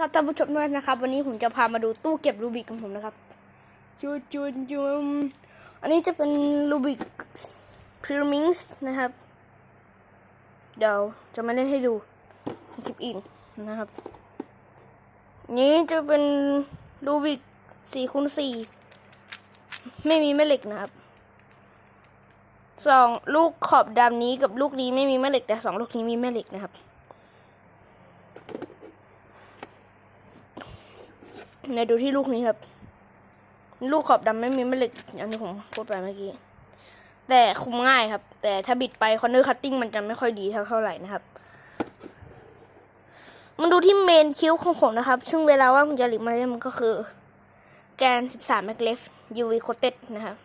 ครับท่านผู้ชมด้วยนะครับ วันนี้ผมจะพามาดูตู้เก็บรูบิกของผมนะครับจูนจูนจูนอันนี้จะเป็นรูบิกพีระมิดนะครับ เดี๋ยวจะมาเล่นให้ดูคลิปอินนะครับ นี้จะเป็นรูบิกสี่คูณสี่ไม่มีแม่เหล็กนะครับสองลูกขอบดำนี้กับลูกนี้ไม่มีแม่เหล็กแต่สองลูกนี้มีแม่เหล็กนะครับ เนี่ยดูที่ลูกนี้ครับ ลูกขอบดำไม่มีแม่เหล็กอย่างที่ผมพูดไปเมื่อกี้ แต่คุมง่ายครับ แต่ถ้าบิดไปคอนเนอร์คัตติ้งมันจะไม่ค่อยดีเท่าเท่าไหร่นะครับมันดูที่เมนคิ้วของผมนะครับ ซึ่งเวลาว่างผมจะหลีกมาเล่นมันก็คือ แกน 13 แมกเลฟ UV coated นะครับ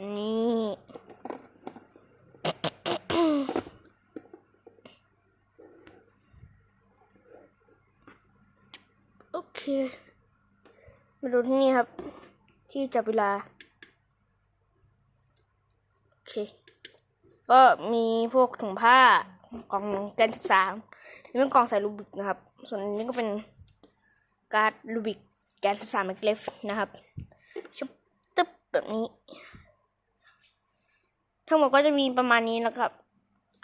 นี่ โอเค มาดูที่นี่ครับ ที่จับเวลา โอเค ก็มีพวกถุงผ้ากล่องแกนสิบสามนี่เป็นกล่องใส่ลูบิกนะครับ ส่วนนี้ก็เป็นการ์ดลูบิกแกนสิบสามแมกเลฟนะครับชุบตึ๊บแบบนี้ ทั้งหมดก็จะมีประมาณนี้นะครับ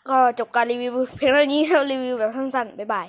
ก็จบการรีวิวเพียงเท่านี้เรารีวิวแบบสั้นๆบ๊ายบาย